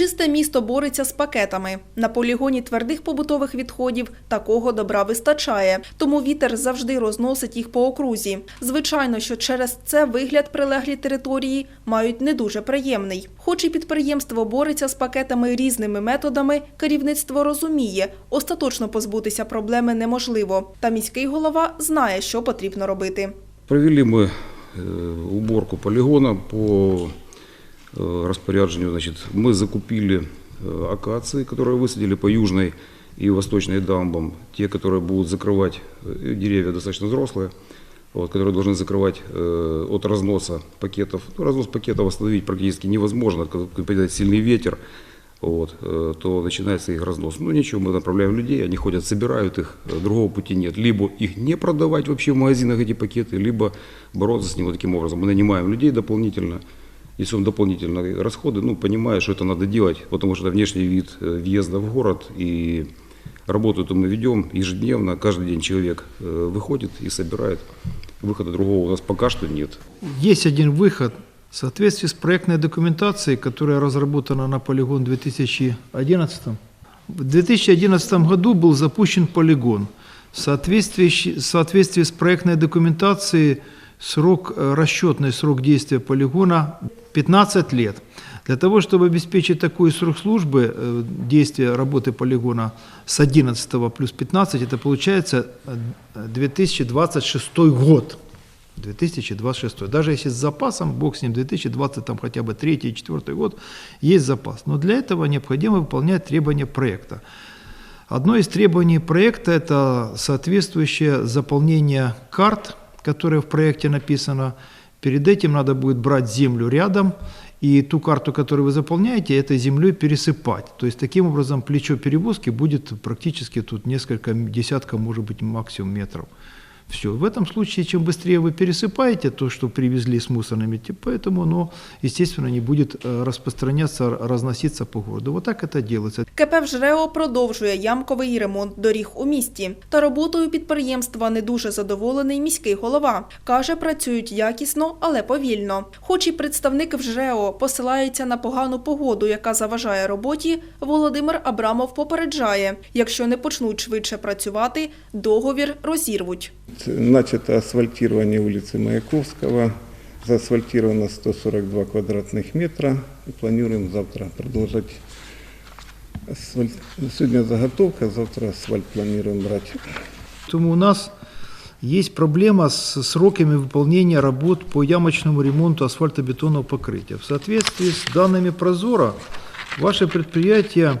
Чисте місто бореться з пакетами. На полігоні твердих побутових відходів такого добра вистачає, тому вітер завжди розносить їх по окрузі. Звичайно, що через це вигляд прилеглі території мають не дуже приємний. Хоч і підприємство бореться з пакетами різними методами, керівництво розуміє, остаточно позбутися проблеми неможливо. Та міський голова знає, що потрібно робити. Провели мы э, уборку полигона по э, распоряжению. Значит, мы закупили э, акации, которые высадили по южной и восточной дамбам. Те, которые будут закрывать, э, деревья достаточно взрослые, вот, которые должны закрывать э, от разноса пакетов. Ну, разнос пакетов остановить практически невозможно, когда придет сильный ветер. Вот, э, то начинается их разнос. Ну ничего, мы направляем людей, они ходят, собирают их, э, другого пути нет. Либо их не продавать вообще в магазинах эти пакеты, либо бороться с ним вот таким образом. Мы нанимаем людей дополнительно, несем дополнительные расходы, ну, понимая, что это надо делать, потому что это внешний вид э, въезда в город, и работу-то мы ведем ежедневно, каждый день человек э, выходит и собирает. Выхода другого у нас пока что нет. Есть один выход. В соответствии с проектной документацией, которая разработана на полигон в 2011, в 2011 году был запущен полигон. В соответствии, в соответствии с проектной документацией срок, э, расчетный срок действия полигона 15 лет. Для того, чтобы обеспечить такой срок службы э, действия работы полигона с 11 плюс 15, это получается э, 2026 год. 2026. Даже если с запасом, бог с ним, 2020 там хотя бы 3 и 4 год, есть запас. Но для этого необходимо выполнять требования проекта. Одно из требований проекта – это соответствующее заполнение карт, которое в проекте написано. Перед этим надо будет брать землю рядом и ту карту, которую вы заполняете, этой землей пересыпать. То есть таким образом плечо перевозки будет практически тут несколько десятков, может быть, максимум метров. Все. В этом случае, чем быстрее вы пересыпаете то, что привезли с мусорными, тем поэтому оно, естественно, не будет э, распространяться, разноситься по городу. Вот так это делается. КП «Вжрео» продовжує ямковий ремонт доріг у місті. Та роботою підприємства не дуже задоволений міський голова. Каже, працюють якісно, але повільно. Хоч і представник «Вжрео» посилається на погану погоду, яка заважає роботі, Володимир Абрамов попереджає, якщо не почнуть швидше працювати, договір розірвуть. Начато асфальтирование улицы Маяковского. Заасфальтировано 142 квадратных метра. И планируем завтра продолжать асфальт. Сегодня заготовка, завтра асфальт планируем брать. Поэтому у нас есть проблема с сроками выполнения работ по ямочному ремонту асфальтобетонного покрытия. В соответствии с данными Прозора, ваше предприятие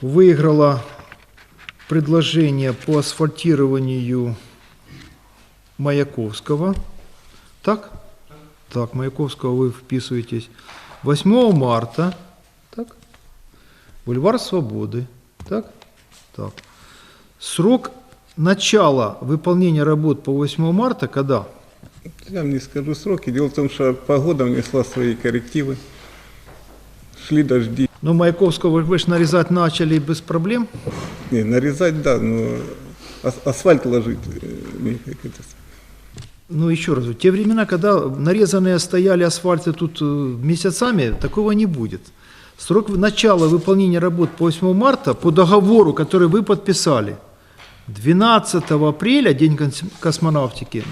выиграло предложение по асфальтированию Маяковского. Так? Так, Маяковского вы вписываетесь. 8 марта. Так? Бульвар Свободы. Так? Так. Срок начала выполнения работ по 8 марта когда? Я вам не скажу сроки. Дело в том, что погода внесла свои коррективы. Шли дожди. Ну, Маяковского вы же нарезать начали без проблем. Не, нарезать, да, но ас- асфальт ложить э, не как это. Ну, еще раз, те времена, когда нарезанные стояли асфальты тут э, месяцами, такого не будет. Срок начала выполнения работ по 8 марта по договору, который вы подписали, 12 апреля, День кос- космонавтики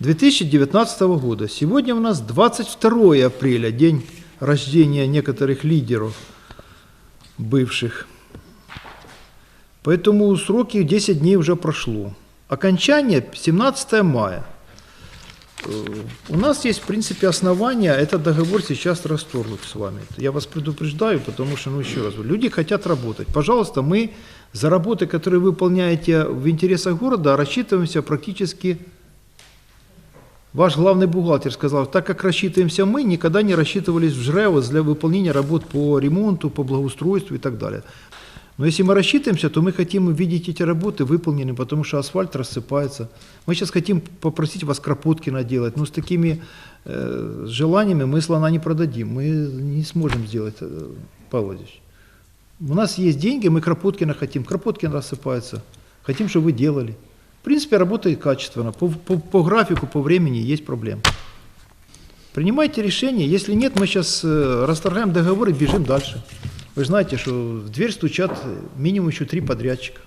2019 года. Сегодня у нас 22 апреля, день рождения некоторых лидеров бывших. Поэтому сроки 10 дней уже прошло. Окончание 17 мая. Э, У нас есть, в принципе, основания этот договор сейчас расторгнуть с вами. Я вас предупреждаю, потому что, ну, еще раз, люди хотят работать. Пожалуйста, мы за работы, которые вы выполняете в интересах города, рассчитываемся практически Ваш главный бухгалтер сказал, так как рассчитываемся мы, никогда не рассчитывались в ЖРЭО для выполнения работ по ремонту, по благоустройству и так далее. Но если мы рассчитываемся, то мы хотим видеть эти работы выполнены, потому что асфальт рассыпается. Мы сейчас хотим попросить вас кропотки наделать, но с такими э, желаниями мы слона не продадим, мы не сможем сделать, э. У нас есть деньги, мы Кропоткина хотим, Кропоткин рассыпается, хотим, чтобы вы делали. В принципе, работает качественно, по, по, по графику, по времени есть проблем. Принимайте решение. Если нет, мы сейчас расторгаем договор и бежим дальше. Вы же знаете, что в дверь стучат э, минимум еще три подрядчика.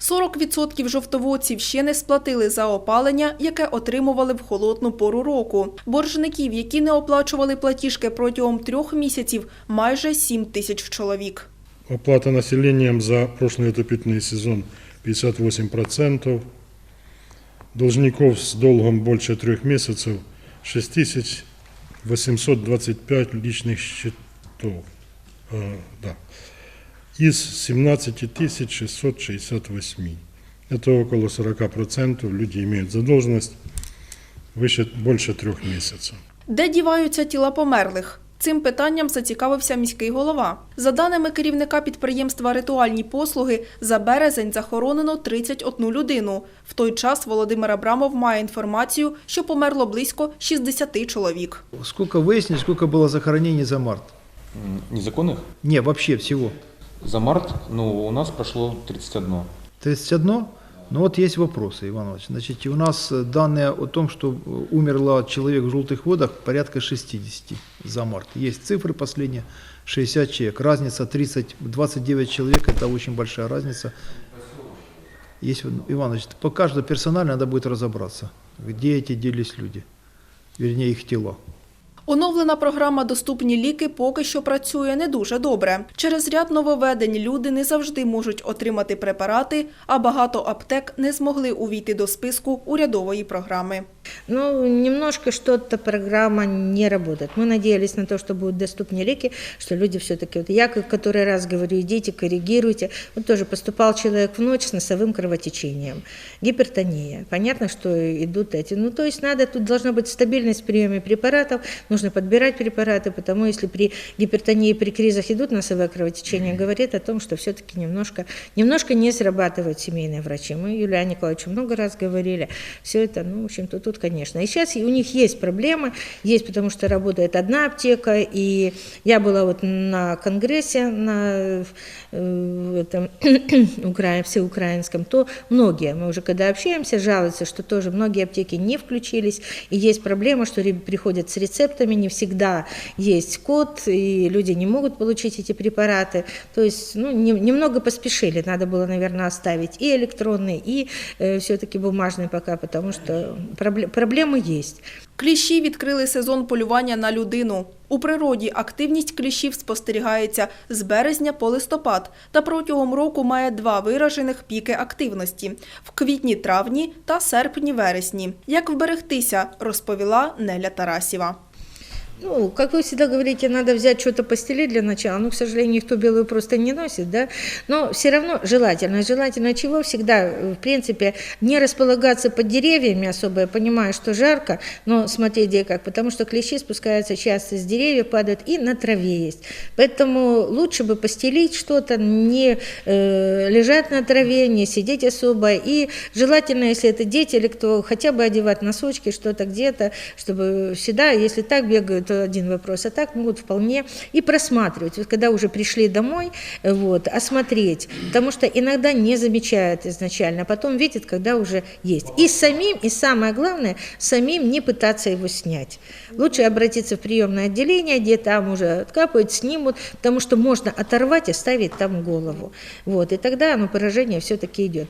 40% жовтоводців ще не сплатили за опалення, яке отримували в холодну пору року. Боржників, які не оплачували платіжки протягом трьох місяців, майже 7 тисяч чоловік. Оплата населением за прошлый отопительный сезон 58%. Должников с долгом больше трех месяцев 6825 личных счетов. Э, да. Из 17 668. Это около 40% люди имеют задолженность выше, больше трех месяцев. Де діваються тіла померлих? Цим питанням зацікавився міський голова. За даними керівника підприємства «Ритуальні послуги», за березень захоронено 31 людину. В той час Володимир Абрамов має інформацію, що померло близько 60 чоловік. Сколько выяснили, сколько было захоронений за март? М, Незаконных? Не, вообще всего. За март, ну, у нас прошло 31. 31. Ну вот есть вопросы, Иван Иванович. Значит, у нас э, данные о том, что э, умерло человек в желтых водах порядка 60 за март. Есть цифры последние, 60 человек. Разница 30, 29 человек, это очень большая разница. Есть, Иван Иванович, по каждому персонально надо будет разобраться, где эти делись люди, вернее их тела. Оновлена програма «Доступні ліки» поки що працює не дуже добре. Через ряд нововведень люди не завжди можуть отримати препарати, а багато аптек не змогли увійти до списку урядової програми. Ну, немножко что-то программа не работает. Мы надеялись на то, что будут доступнее леки, что люди все-таки, вот я который раз говорю, идите, коррегируйте. Вот тоже поступал человек в ночь с носовым кровотечением, гипертония. Понятно, что идут эти. Ну, то есть надо, тут должна быть стабильность в приеме препаратов, нужно подбирать препараты, потому если при гипертонии, при кризах идут носовое кровотечение, говорит о том, что все-таки немножко, немножко не срабатывают семейные врачи. Мы Юлия Николаевичу много раз говорили, все это, ну, в общем-то, тут, конечно. И сейчас у них есть проблемы, есть, потому что работает одна аптека, и я была вот на конгрессе, на э, этом укра- всеукраинском, то многие, мы уже когда общаемся, жалуются, что тоже многие аптеки не включились, и есть проблема, что приходят с рецептами, не всегда есть код, и люди не могут получить эти препараты. То есть, ну, не- немного поспешили, надо было, наверное, оставить и электронный, и все-таки бумажный пока, потому что пробле- проблемы есть. Кліщі відкрили сезон полювання на людину. У природі активність кліщів спостерігається з березня по листопад та протягом року має два виражених піки активності – в квітні-травні та серпні-вересні. Як вберегтися, розповіла Неля Тарасєва. Ну, как вы всегда говорите, надо взять что-то постелить для начала. Ну, к сожалению, никто белую просто не носит, да. Но все равно желательно. Желательно чего? Всегда, э, в принципе, не располагаться под деревьями особо. Я понимаю, что жарко, но смотри, где как. Потому что клещи спускаются часто с деревьев, падают и на траве есть. Поэтому лучше бы постелить что-то, не э, лежать на траве, не сидеть особо. И желательно, если это дети или кто, хотя бы одевать носочки, что-то где-то, чтобы всегда, если так бегают, то один вопрос, а так могут вполне и просматривать. Вот когда уже пришли домой, э, вот, осмотреть, потому что иногда не замечают изначально, а потом видят, когда уже есть. И самим, и самое главное, самим не пытаться его снять. Лучше обратиться в приемное отделение, где там уже откапывают, снимут, потому что можно оторвать и ставить там голову. Вот, и тогда оно поражение все-таки идет.